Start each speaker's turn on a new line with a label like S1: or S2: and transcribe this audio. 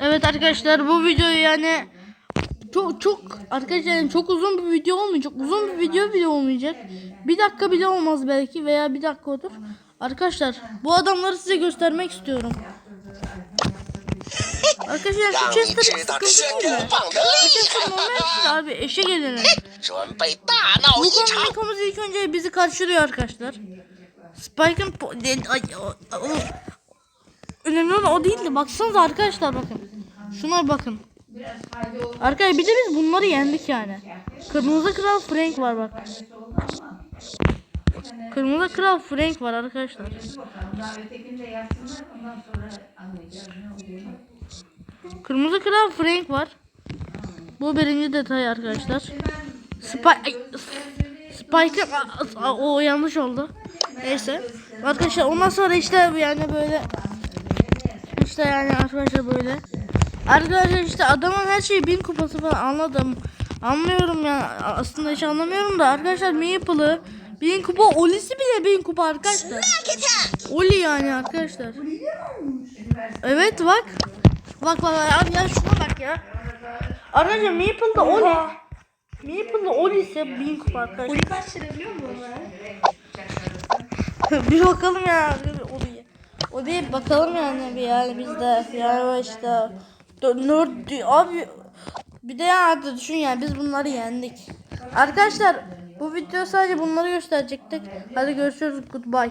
S1: Evet arkadaşlar bu videoyu yani çok çok arkadaşlar yani çok uzun bir video olmayacak. Uzun bir video bile olmayacak. Bir dakika bile olmaz belki veya bir dakika olur. Arkadaşlar bu adamları size göstermek istiyorum. Arkadaşlar şu Chester sıkıntı
S2: mı?
S1: Şey abi eşe gelene.
S2: Bu
S1: konuda ilk önce bizi karşılıyor arkadaşlar. Spike'ın önemli olan o değildi. Baksanıza arkadaşlar bakın. Şuna bakın. Arkadaşlar bir de biz bunları yendik yani. Kırmızı Kral Frank var bak. Kırmızı Kral Frank var arkadaşlar. Kırmızı Kral Frank var. Bu birinci detay arkadaşlar. Spike aa, o yanlış oldu. Neyse. Arkadaşlar ondan sonra işte yani böyle işte yani arkadaşlar böyle. Arkadaşlar işte adamın her şeyi bin kupası falan anladım. Anlıyorum ya aslında hiç anlamıyorum da arkadaşlar Maple'ı bin kupa Oli'si bile bin kupa arkadaşlar. Oli yani arkadaşlar. Evet bak. Bak bak abi ya şuna bak ya. Arkadaşlar Maple'da Oli. Maple'da Oli ise bin kupa arkadaşlar.
S3: Oli kaç lira biliyor musun?
S1: bir bakalım ya Oli'ye. Oli'ye bakalım yani bir yani bizde. Yani işte. Nerd abi bir de yani düşün yani biz bunları yendik. Arkadaşlar bu video sadece bunları gösterecektik. Hadi görüşürüz. Goodbye.